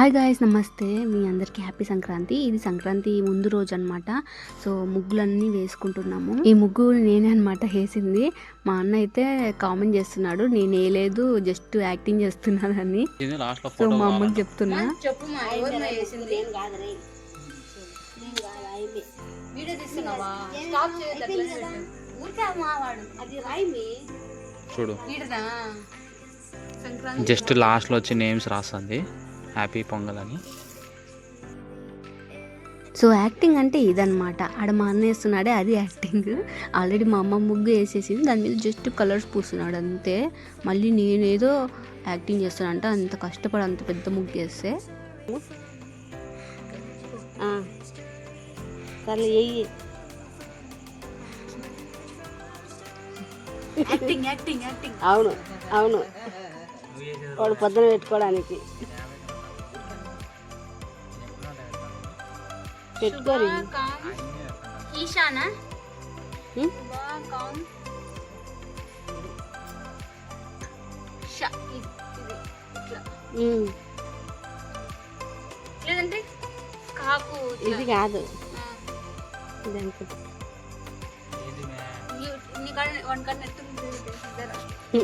Hi guys నమస్తే. మీ అందరికీ happy Sankranti ఇది సంక్రాంతి ముందు రోజు అనమాట సో ముగ్గులన్నీ వేసుకుంటున్నాము. ఈ ముగ్గు నేనే అనమాట వేసింది. మా అన్న అయితే కామెంట్ చేస్తున్నాడు నేను వేయలేదు జస్ట్ యాక్టింగ్ చేస్తున్నానని. ఇది లాస్ట్లో సో ఫోటో మా అమ్మకి చెప్తున్నా. చూడు. జస్ట్ లాస్ట్లో వచ్చి నేమ్స్ రాస్తుంది. హ్యాపీ పొంగల్ అని సో యాక్టింగ్ అంటే ఇదనమాట ఆడ మా అన్న వేస్తున్నాడే అది యాక్టింగ్. ఆల్రెడీ మా అమ్మ ముగ్గు వేసేసింది. దాని మీద జస్ట్ కలర్స్ పూస్తున్నాడు అంతే. మళ్ళీ నేనేదో యాక్టింగ్ చేస్తున్నా అంటే అంత కష్టపడి అంత పెద్ద ముగ్గు వేస్తే. సర్లే ఎయ్యి యాక్టింగ్ యాక్టింగ్ యాక్టింగ్. అవును అవును. వాడు పొద్దున పెట్టుకోవడానికి. పెట్టుకోరు ఈశానా? లేదంటే కాకు. ఇది కాదు. ఇది అనుకుంటా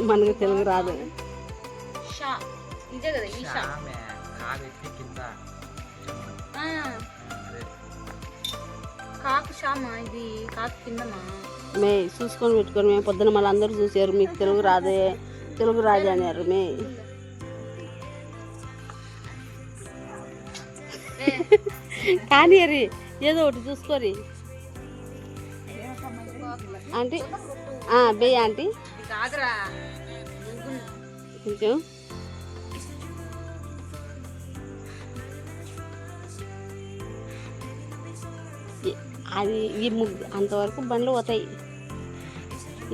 మనకు తెలుగు రాదు. షా ఇదే కదా ఈషా ఆ. కాకు షామా ఇది? కాకు కిందమా మే చూసుకొని పెట్టుకొని మేము పొద్దున మళ్ళీ అందరూ చూసారు మీకు తెలుగు రాదే తెలుగు రాదే అన్నారు మే. కానీ అరి ఏదో ఒకటి చూసుకోరి. ఆంటీ? బే ఆంటీ. కొంచెం అది ఈ ముగ్గు అంతవరకు బండ్లు పోతాయి.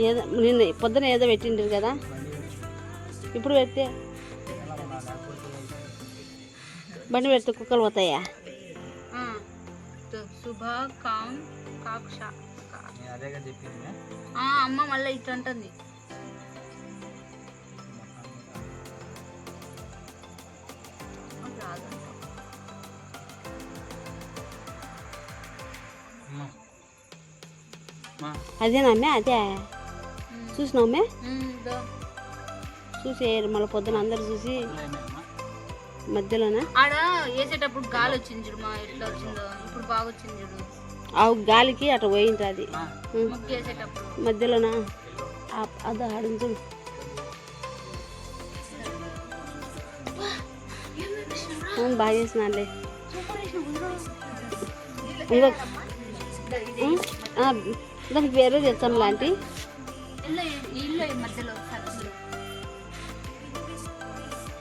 ఏదో నిన్న పొద్దున ఏదో పెట్టిండ్రు కదా. ఇప్పుడు పెడితే బండి పెడితే కుక్కలు పోతాయా? శుభ కామ్ కాకు షా కా- ఆ, అమ్మ మళ్ళీ ఇట్లా అంటుంది. అదేనమ్మే? అదే. చూసినామే ఉమ్, దో. చూసి మళ్ళీ పొద్దున అందరు చూసి మధ్యలోన? ఆడ వేసేటప్పుడు గాలి వచ్చింది చూడు మా ఎట్లా వచ్చిందో. ఇప్పుడు బాగా వచ్చింది చూడు. ఆ గాలికి అటు ముగ్గు వేసేటప్పుడు. మధ్యలోన? ఆ- అదో ఆడుంది చూడు. బాగా చేసినాలే ఇంకో ఉం? ఆ, దానికి వేరే తెచ్చాం లాంటి. ఇల్లు ఇల్లు ఈ మధ్యలో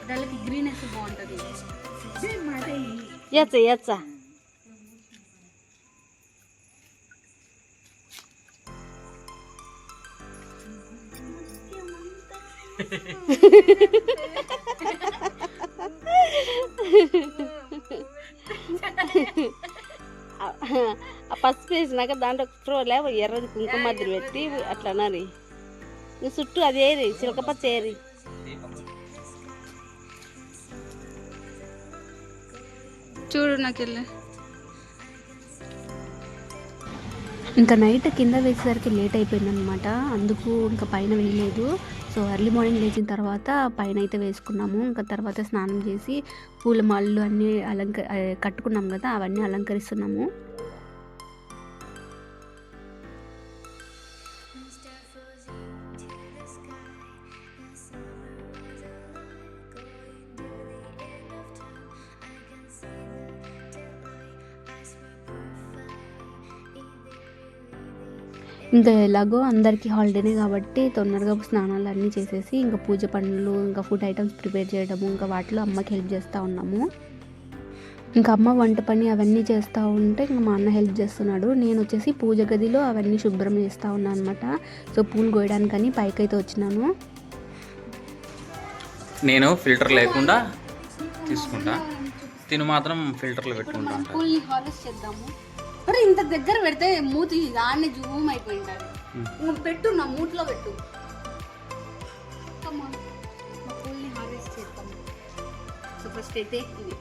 దానికి గ్రీనెస్ బాగుంటుంది. ఎచ్చ ఎచ్చ ఆ పసుపు వేసినాక దాంట్లో ఫ్రోలే ఎర్రది కుంకుమ మధ్యలో పెట్టి అట్లా చుట్టూ అది ఏరి చిలకపచ్చ ఏరి. చూడు నాకు వెళ్ళి ఇంకా నైట్ కింద వేసేసరికి లేట్ అయిపోయిందనమాట అందుకు ఇంకా పైన వేయలేదు. సో ఎర్లీ మార్నింగ్ లేచిన తర్వాత పైన అయితే వేసుకున్నాము. ఇంకా తర్వాత స్నానం చేసి పూల మాలలు అన్నీ అలంక కట్టుకున్నాం కదా అవన్నీ అలంకరిస్తున్నాము. ఇంకా ఎలాగో అందరికీ హాలిడేనే కాబట్టి తొందరగా స్నానాలు అన్నీ చేసేసి ఇంకా పూజ పనులు ఇంకా ఫుడ్ ఐటమ్స్ ప్రిపేర్ చేయడము ఇంకా వాటిలో అమ్మకి హెల్ప్ చేస్తూ ఉన్నాము. ఇంకా అమ్మ వంట పని అవన్నీ చేస్తూ ఉంటే ఇంకా మా అన్న హెల్ప్ చేస్తున్నాడు. నేను వచ్చేసి పూజ గదిలో అవన్నీ శుభ్రం చేస్తూ ఉన్నాను అనమాట సో పూలు కోయడానికని పైకైతే వచ్చినాను. నేను ఫిల్టర్ లేకుండా తీసుకుంటా. తిను మాత్రం ఫిల్టర్లో పెట్టుకుంటా. ఉంటా. పూల్ని హార్వెస్ట్ చేద్దాము. అరే ఇంత దగ్గర పెడితే మూతి దాన్ని జూమ్ అయిపోయింటారు. ఇంకా పెట్టు నా మూట్లో పెట్టు. మా పూల్ని హార్వెస్ట్ చేస్తాం సో ఫస్ట్ అయితే ఇది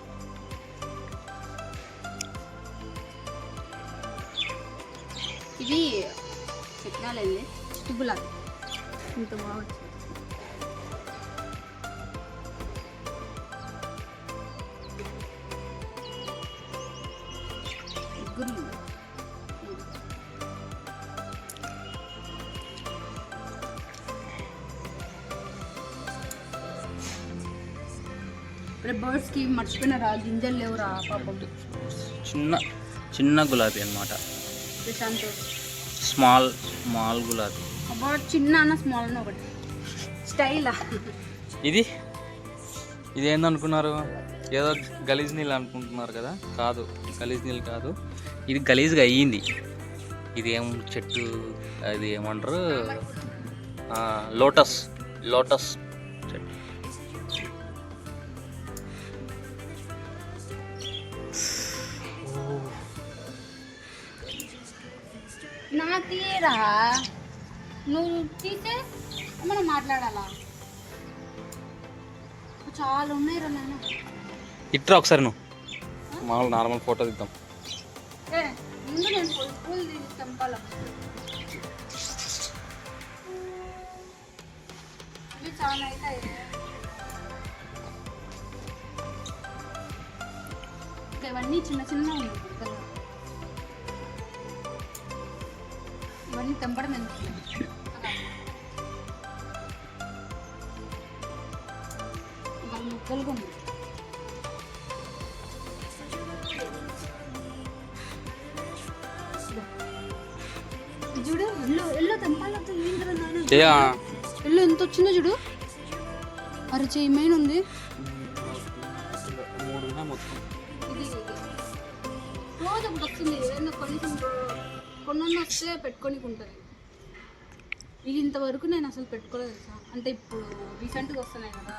ఇది చెప్పినాలండి? స్టిబుల్ ఇంత బాగా రేపు బర్డ్స్కి మర్చిపోయినారా గింజలు లేవురా పాపం. చిన్న చిన్న గులాబీ అన్నమాట. ప్రశాంత్. స్మాల్ స్మాల్ గులాబీ. అబ్బా చిన్న అన్న స్మాల్ అన్న ఒకటి. స్టైలా ఇది? ఇది ఏందనుకున్నారు ఏదో గలీజ్ నీళ్ళు అనుకుంటున్నారు కదా? కాదు గలీజ్ నీళ్ళు కాదు. ఇది గలీజ్గా అయ్యింది. ఇది ఏం చెట్టు అది ఏమంటారు? Lotus lotus. నా తీయరా నువ్వు తీస్తే మనం మాట్లాడాలా? చాలా ఉన్నాయి రా నాన్న. ఇట్రా ఒకసారి నువ్వు. మామూలు నార్మల్ ఫోటో తీద్దాం ఏ ముందు నేను పూలు పూలు తీసి ఇవి చాలా అవుతాయి. ఇంకా ఇవన్నీ చిన్న చిన్న ఉన్నాయి. ఇవన్నీ తెంపడం ఎందుకు? ఉన్నాయి ఇది చూడు ఎల్లో ఎల్లో తెంపాలతో ఎల్లో ఎంత వచ్చిందో చూడు. అరే చెయ్యి మెయిన్ ఉంది. రోజు ఒకటి వస్తుంది ఏదైనా కనీసం కొన్ని వస్తే పెట్టుకొని ఉంటుంది ఇది ఇంతవరకు నేను అసలు పెట్టుకోలేదు తెలుసా? అంటే ఇప్పుడు రీసెంట్గా వస్తున్నాయి కదా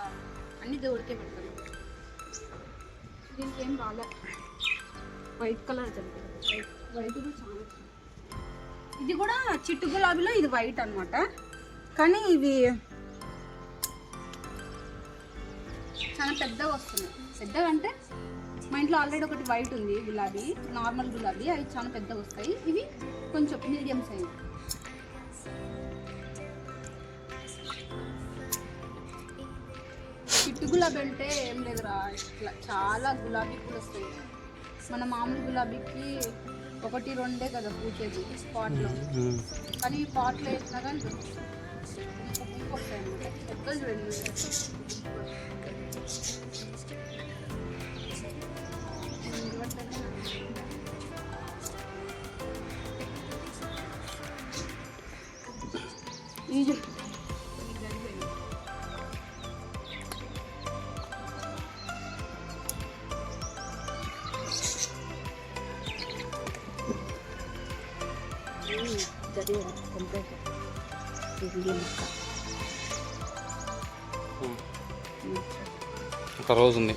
అన్ని దేవుడికే పెడతాను దీనికి ఏం రాలే. వైట్ కలర్ వైట్ వైట్ కూడా చాలా ఇది కూడా చిట్టు గులాబీలో ఇది వైట్ అన్నమాట. కానీ ఇవి చాలా పెద్దగా వస్తున్నాయి. పెద్దగా అంటే మా ఇంట్లో ఆల్రెడీ ఒకటి వైట్ ఉంది గులాబీ నార్మల్ గులాబీ. అవి చాలా పెద్దగా వస్తాయి. ఇవి కొంచెం మీడియం సైజ్ చిట్టు గులాబీ అంటే ఏం లేదురా. ఇట్లా చాలా గులాబీ పూలు వస్తాయి. మన మామూలు గులాబీకి ఒకటి రెండే కదా పూచేది స్పాట్లో కానీ ఈ పాటలో వేసినా కానీ దొరుకుతుంది. ఇంకొక చూడండి ఇది ఒక రోజు ఉంది.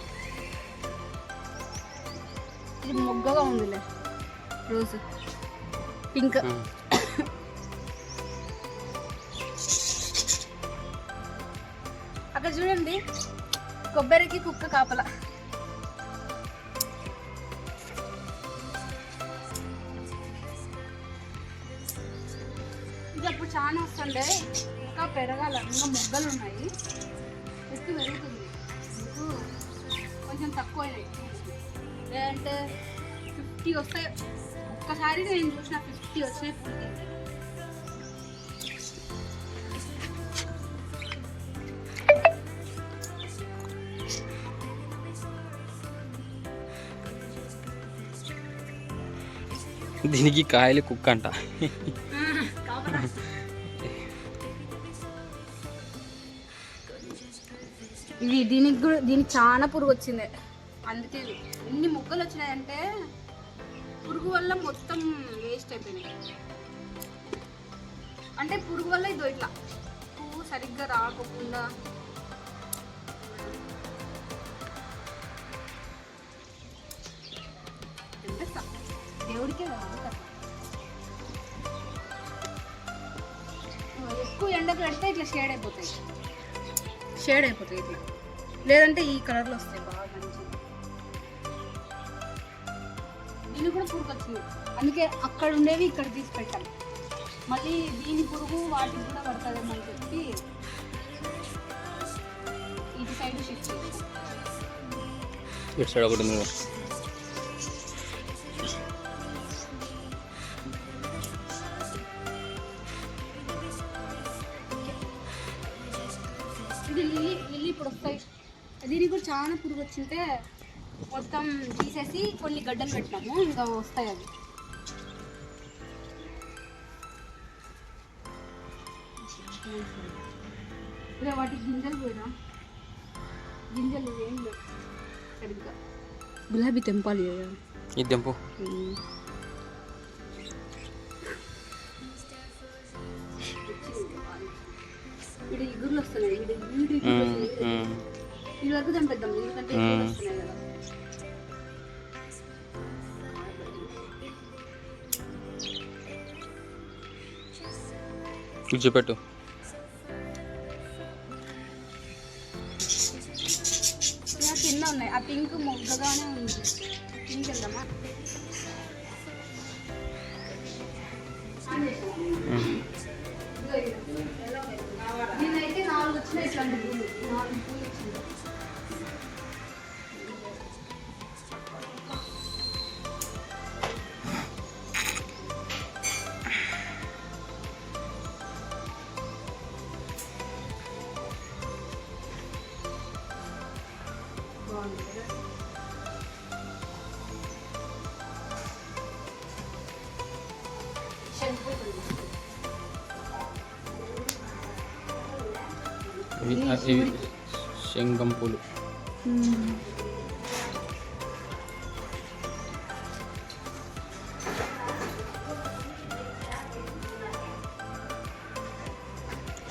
ఇది మొగ్గగా ఉందిలే రోజు. పింక్. కొబ్బరికి కుక్క కాపల. ఇది అప్పుడు చాలా వస్తుండే. ఇంకా పెరగాల ఇంకా మొగ్గలు ఉన్నాయి. ఎత్తు పెరుగుతుంది. కొంచెం తక్కువ లేదంటే ఫిఫ్టీ వస్తాయి. ఒక్కసారి నేను చూసిన ఫిఫ్టీ వచ్చినాయి దీనికి కాయలు కుక్క అంట. ఇది దీనికి కూడా దీనికి చాలా పురుగు వచ్చింది. అందుకే ఇన్ని ఎన్ని వచ్చినాయంటే పురుగు వల్ల మొత్తం వేస్ట్ అయిపోయినాయి అంటే పురుగు వల్ల ఇదో ఇట్లా. పువ్వు సరిగ్గా రాకుండా దేవుడికే. ఎక్కువ ఎండకు పెడితే ఇట్లా షేడ్ అయిపోతాయి. షేడ్ అయిపోతాయి ఇట్లా. లేదంటే ఈ కలర్లో వస్తాయి బాగా మంచిగా. దీనికి కూడా పురుగు వచ్చింది అందుకే అక్కడ ఉండేవి ఇక్కడ తీసి పెట్టాలి. మళ్ళీ దీని పురుగు వాటికి కూడా పడుతుందేమో అని చెప్పి ఇటు సైడ్ షిఫ్ట్ చేసాం ఇటు సైడ్ ఒకటి చాలా పురుగు వచ్చింటే మొత్తం తీసేసి కొన్ని గడ్డలు పెట్టినాము. ఇంకా వస్తాయి అవి. వాటి గింజలు పోయినా. గింజలు ఏం లేవు సరిగ్గా. గులాబీ తెంపాలి ఇది తెంపు. ఇక్కడ ఇగురులు వస్తున్నాయి ఇక్కడ వరకు తెంపేద్దాం ఎందుకంటే ఇగురులు వస్తున్నాయి కదా. ఇది ఇవి శంఖం పూలు.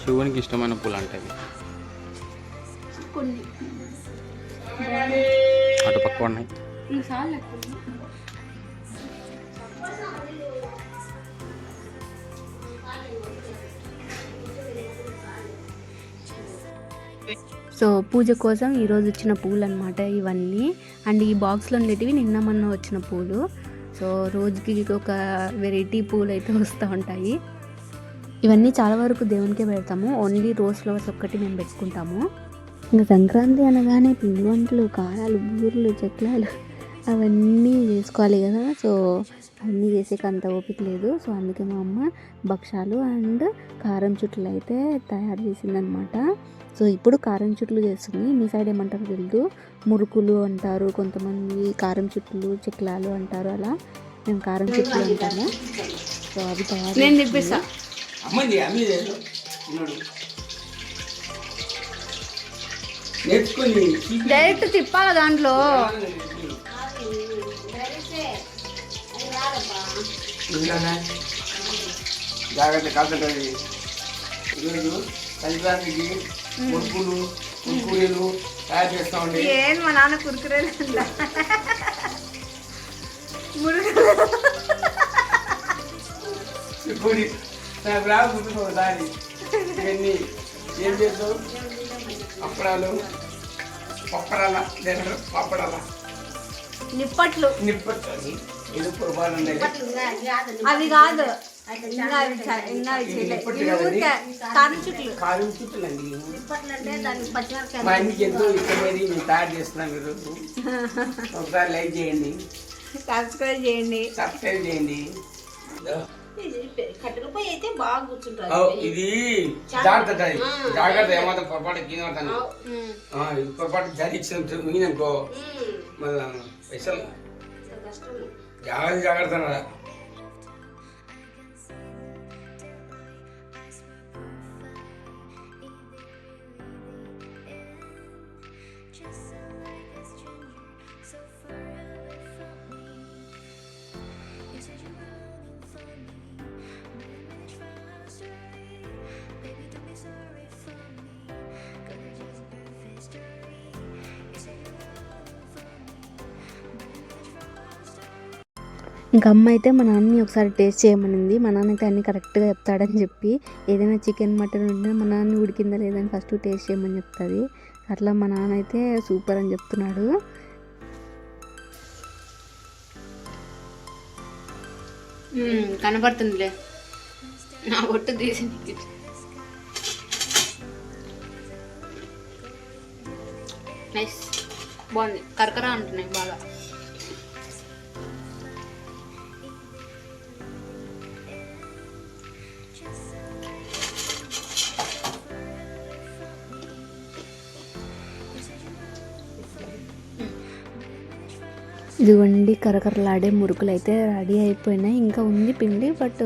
శివునికి ఇష్టమైన పూలు అంటే అటు పక్క ఉన్నాయి. సో పూజ కోసం ఈరోజు వచ్చిన పూలు అనమాట ఇవన్నీ. అండ్ ఈ బాక్స్లో ఉండేటివి నిన్న మొన్న వచ్చిన పూలు. సో రోజుకి ఒక వెరైటీ పూలు అయితే వస్తూ ఉంటాయి. ఇవన్నీ చాలా వరకు దేవునికే పెడతాము. ఓన్లీ రోజ్ ఫ్లవర్స్ ఒక్కటి మేము పెట్టుకుంటాము. ఇంకా సంక్రాంతి అనగానే పిండి వంటలు కారాలు బూరెలు చెక్లాలు అవన్నీ చేసుకోవాలి కదా. సో అవన్నీ చేసేకి అంత ఓపిక లేదు. సో అందుకే మా అమ్మ భక్షాలు అండ్ కారం చుట్లు అయితే తయారు చేసిందనమాట సో ఇప్పుడు కారం చుట్లు చేస్తుంది. మీ సైడ్ ఏమంటారు తెలియదు మురుకులు అంటారు కొంతమంది కారం చుట్లు చెక్లాలు అంటారు అలా. మేము కారం చుట్లు అంటాము. సో అవి తయారు డైరెక్ట్ తిప్పాల దాంట్లో? ఇంకానే జాగ్రత్త కాదండి ఈరోజు సంక్రాంతికి మురుకులు కురుకురీలు తయారు చేస్తా ఉండి. ఏం మా నాన్న కురుకురేలు కురుకురి నాకు రాదు గుర్తుకో దాని ఇవన్నీ ఏం చేస్తావు? అప్పడాలు పప్పడాల లేదా పప్పడాల. నిప్పట్లు. నిప్పట్టు కాదు. అవి కారం పచ్చిమిరపకాయ మా ఇంటికి ఎంతో ఇష్టమైనది మేము తయారు చేస్తున్నాం ఈరోజు. ఒకసారి లైక్ చేయండి. సబ్స్క్రైబ్ చేయండి. సబ్స్క్రైబ్ చేయండి. కట్టెలపై అయితే బాగా కూర్చుంటారు ఓ, ఇది జాగ్రత్త ఏమాత్రం పొరపాటు కింద ఇది పొరపాటు జరిగించిన మిగిననుకో మళ్ళా పైసలు జాగ్రత్త జాగ్రత్త అన్నదా. ఇంకా అమ్మ అయితే మా నాన్నని ఒకసారి టేస్ట్ చేయమనింది. మా నాన్న అయితే అన్ని కరెక్ట్గా చెప్తాడని చెప్పి ఏదైనా చికెన్ మటన్ ఉంటే మా నాన్న ఉడికిందా లేదని ఫస్ట్ టేస్ట్ చేయమని చెప్తుంది. అట్లా మా నాన్న అయితే సూపర్ అని చెప్తున్నాడు. కనబడుతుందిలే నా ఒట్టు తీసి నైస్ బాగుంది. కరకర అంటున్నాయి బాగా. ఇదిగోండి కరకరలాడే మురుకులు అయితే రెడీ అయిపోయినాయి. ఇంకా ఉంది పిండి బట్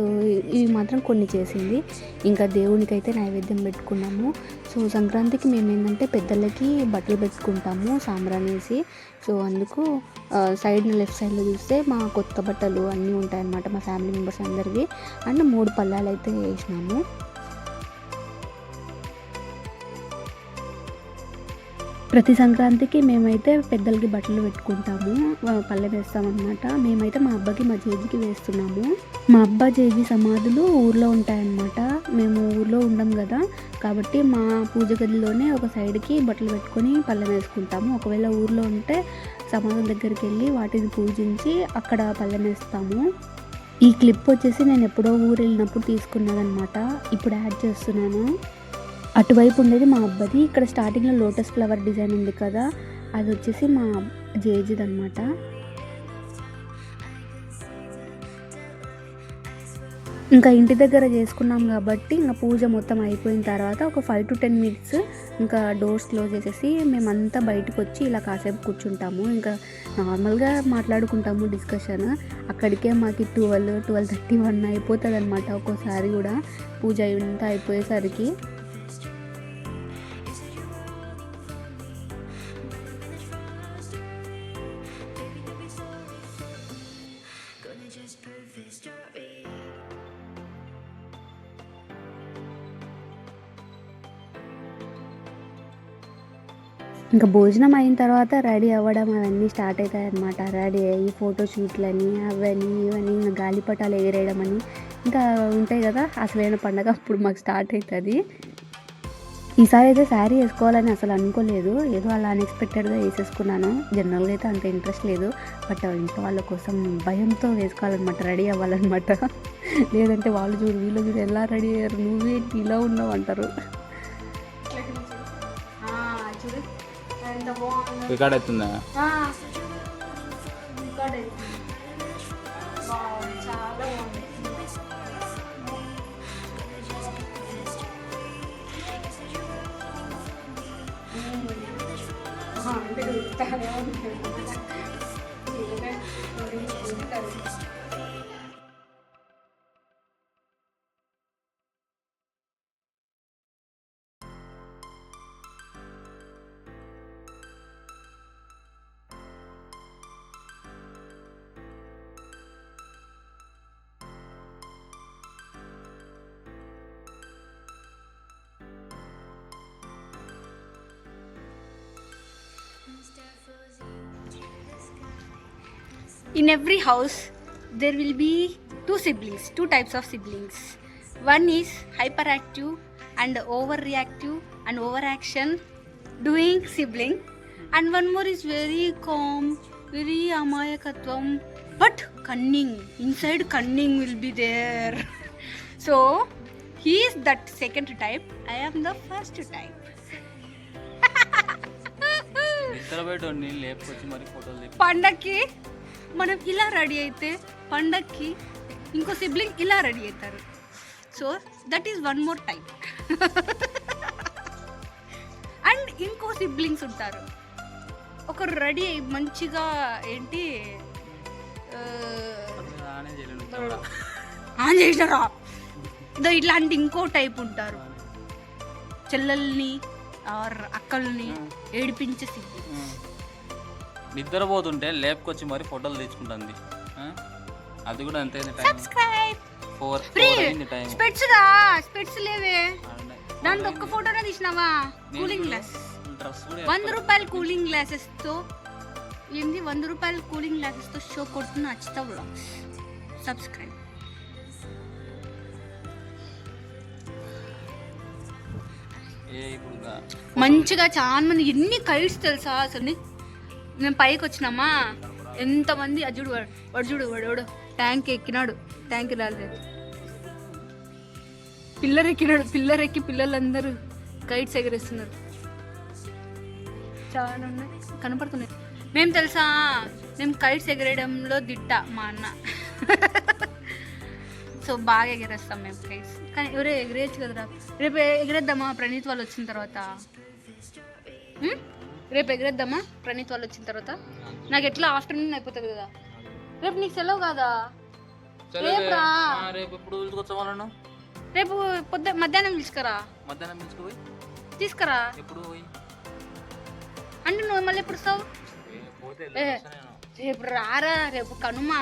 ఇవి మాత్రం కొన్ని చేసింది. ఇంకా దేవునికి అయితే నైవేద్యం పెట్టుకున్నాము. సో సంక్రాంతికి మేము ఏంటంటే పెద్దలకి బట్టలు పెట్టుకుంటాము సాంబ్రానేసి సో అందుకు సైడ్ లెఫ్ట్ సైడ్లో చూస్తే మా కొత్త బట్టలు అన్నీ ఉంటాయన్నమాట మా ఫ్యామిలీ మెంబర్స్ అందరివి. అండ్ మూడు పళ్ళాలు అయితే వేసినాము. ప్రతి సంక్రాంతికి మేమైతే పెద్దలకి బట్టలు పెట్టుకుంటాము పల్లె వేస్తామన్నమాట. మేమైతే మా అబ్బాకి మా జేజీకి వేస్తున్నాము. మా అబ్బా జేజీ సమాధులు ఊర్లో ఉంటాయన్నమాట. మేము ఊర్లో ఉండం కదా కాబట్టి మా పూజ గదిలోనే ఒక సైడ్కి బట్టలు పెట్టుకొని పల్లె వేసుకుంటాము. ఒకవేళ ఊర్లో ఉంటే సమాధుల దగ్గరికి వెళ్ళి వాటిని పూజించి అక్కడ పల్లె వేస్తాము. ఈ క్లిప్ వచ్చేసి నేను ఎప్పుడో ఊరు వెళ్ళినప్పుడు తీసుకున్నదనమాట ఇప్పుడు యాడ్ చేస్తున్నాను. అటువైపు ఉండేది మా అబ్బది. ఇక్కడ స్టార్టింగ్లో లోటస్ ఫ్లవర్ డిజైన్ ఉంది కదా అది వచ్చేసి మా జేజిది అనమాట ఇంకా ఇంటి దగ్గర చేసుకున్నాం కాబట్టి ఇంకా పూజ మొత్తం అయిపోయిన తర్వాత ఒక ఫైవ్ టు టెన్ మినిట్స్ ఇంకా డోర్స్ క్లోజ్ చేసేసి మేమంతా బయటకు వచ్చి ఇలా కాసేపు కూర్చుంటాము. ఇంకా నార్మల్గా మాట్లాడుకుంటాము డిస్కషన్ అక్కడికే మాకు ట్వెల్వ్ ట్వెల్వ్ థర్టీ వన్ అయిపోతుంది అనమాట ఒక్కోసారి కూడా. పూజ ఇంత అయిపోయేసరికి. ఇంకా భోజనం అయిన తర్వాత రెడీ అవ్వడం అవన్నీ స్టార్ట్ అవుతాయి అనమాట రెడీ అయ్యి ఫోటో షూట్లని అవన్నీ ఇవన్నీ ఇంకా గాలిపటాలు ఎగిరేయడం అని ఇంకా ఉంటాయి కదా అసలైన పండగ అప్పుడు మాకు స్టార్ట్ అవుతుంది. ఈసారి అయితే శారీ వేసుకోవాలని అసలు అనుకోలేదు. ఏదో అలా అన్ఎక్స్పెక్టెడ్గా వేసేసుకున్నాను. జనరల్గా అయితే అంత ఇంట్రెస్ట్ లేదు. బట్ ఇంట్లో వాళ్ళ కోసం భయంతో వేసుకోవాలన్నమాట రెడీ అవ్వాలన్నమాట. లేదంటే వాళ్ళు చూడు వీళ్ళు చూడు ఎలా రెడీ అయ్యారు నువ్వేంటి ఇలా ఉన్నావు అంటారు. చూడు. ఎంత బాగుంది రికార్డ్ అవుతుందా చాలా బాగుంది అంటే in every house there will be two siblings two types of siblings one is hyperactive and overreactive and overaction doing sibling and one more is very calm very amayakatvam but cunning inside cunning will be there so he is that second type i am the first type నిద్రపోయేటోడిని లేపుకొచ్చి మరి ఫోటోలు దిగు పండక్కి మనం ఇలా ready అయితే పండక్కి ఇంకో sibling ఇలా రెడీ అవుతారు. So that is one more time and ఇంకో సిబ్లింగ్స్ ఉంటారు. ఒకరు రెడీ అయ్యి మంచిగా ఏంటి ఆనే చేసినారా ఇదో ఇట్లాంటి ఇంకో టైప్ ఉంటారు. చెల్లెల్ని ఆర్ అక్కల్ని ఏడిపించే సిబ్లింగ్ నిద్రపోతుంటే లేపుకొచ్చి మరి ఫోటోలు తెచ్చుకుంటుంది. ఆ? అది కూడా అంతే ఫోర్ టైం స్పెట్స్ స్పెట్స్ లేవే. దాంట్లో ఒక్క ఫోటోనే తీసినావా? కూలింగ్ గ్లాస్ వంద రూపాయల కూలింగ్ గ్లాసెస్తో ఏంది? వంద రూపాయల కూలింగ్ గ్లాసెస్తో షో కొడుతున్న అచ్చిత వ్లాగ్స్ సబ్స్క్రైబ్ మంచిగా చాలా మంది ఎన్ని కైట్స్ తెలుసా అసలు? మేము పైకి వచ్చినామా? ఎంతమంది? అది చూడు వాడు చూడు వాడు ట్యాంక్ ఎక్కినాడు. ట్యాంక్ రాలేదు. పిల్లర్ ఎక్కినాడు పిల్లర్ ఎక్కి పిల్లలందరూ కైట్స్ ఎగరేస్తున్నారు. చాలా ఉన్నాయి. కనపడుతున్నాయి. మేము తెలుసా? మేము కైట్స్ ఎగరేయడంలో దిట్ట మా అన్న. సో బాగా ఎగరేస్తాం మేము కైట్స్. కానీ ఎవరే ఎగరేయచ్చు కదరా. రేపు ఎగరేద్దామా? ప్రణీత్ వాళ్ళు వచ్చిన తర్వాత. రేపు ఎగరేద్దామా? ప్రణీత్ వాళ్ళు వచ్చిన తర్వాత. నాకు ఎట్లా ఆఫ్టర్నూన్ అయిపోతుంది కదా. రేపు నీకు సెలవు కాదా? రేపు రా. ఆ, రేపు ఎప్పుడు పిలుచుకొచ్చావాలను రేపు పొద్దు మధ్యాహ్నం పిలుచుకరా. మధ్యాహ్నం పిలుచుకుపోయి? తీసుకురా. ఎప్పుడు అంటే నువ్వు మళ్ళీ ఎప్పుడు వస్తావు? రేపు రారా రేపు కనుమా.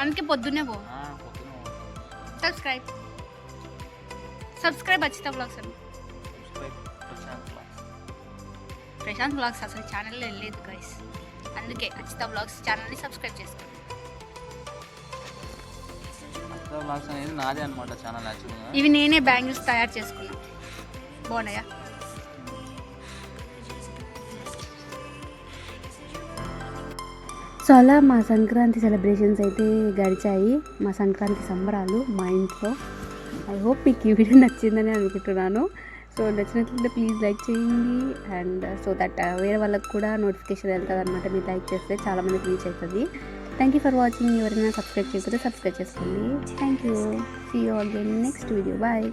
అందుకే పొద్దున్నే పో. పొద్దున సబ్స్క్రైబ్. సబ్స్క్రైబ్ అచ్చిత బ్లాగ్స్ అని. ప్రశాంత్ బ్లాగ్స్ అసలు ఛానల్లో వెళ్ళలేదు గైస్ అందుకే అచ్చిత బ్లాగ్స్ ఛానల్ని సబ్స్క్రైబ్ చేసుకోండి అత్త బ్లాగ్స్ అనేది నాదే అనమాట ఛానల్ యాక్చువల్గా ఇవి నేనే బ్యాంగిల్స్ తయారు చేసుకున్నాను బాగున్నాయా? సో అలా మా సంక్రాంతి సెలబ్రేషన్స్ అయితే గడిచాయి. మా సంక్రాంతి సంబరాలు మా ఇంట్లో. ఐ హోప్ మీకు ఈ వీడియో నచ్చిందని అనుకుంటున్నాను. సో నచ్చినట్లయితే ప్లీజ్ లైక్ చేయండి and uh, so that uh, వేరే వాళ్ళకి కూడా నోటిఫికేషన్ వెళ్తుంది అనమాట మీరు లైక్ చేస్తే చాలామందికి రీచ్ అవుతుంది థ్యాంక్ యూ ఫర్ వాచింగ్ ఎవరైనా సబ్స్క్రైబ్ చేయకపోతే సబ్స్క్రైబ్ చేసుకోండి. Thank you see you again next video bye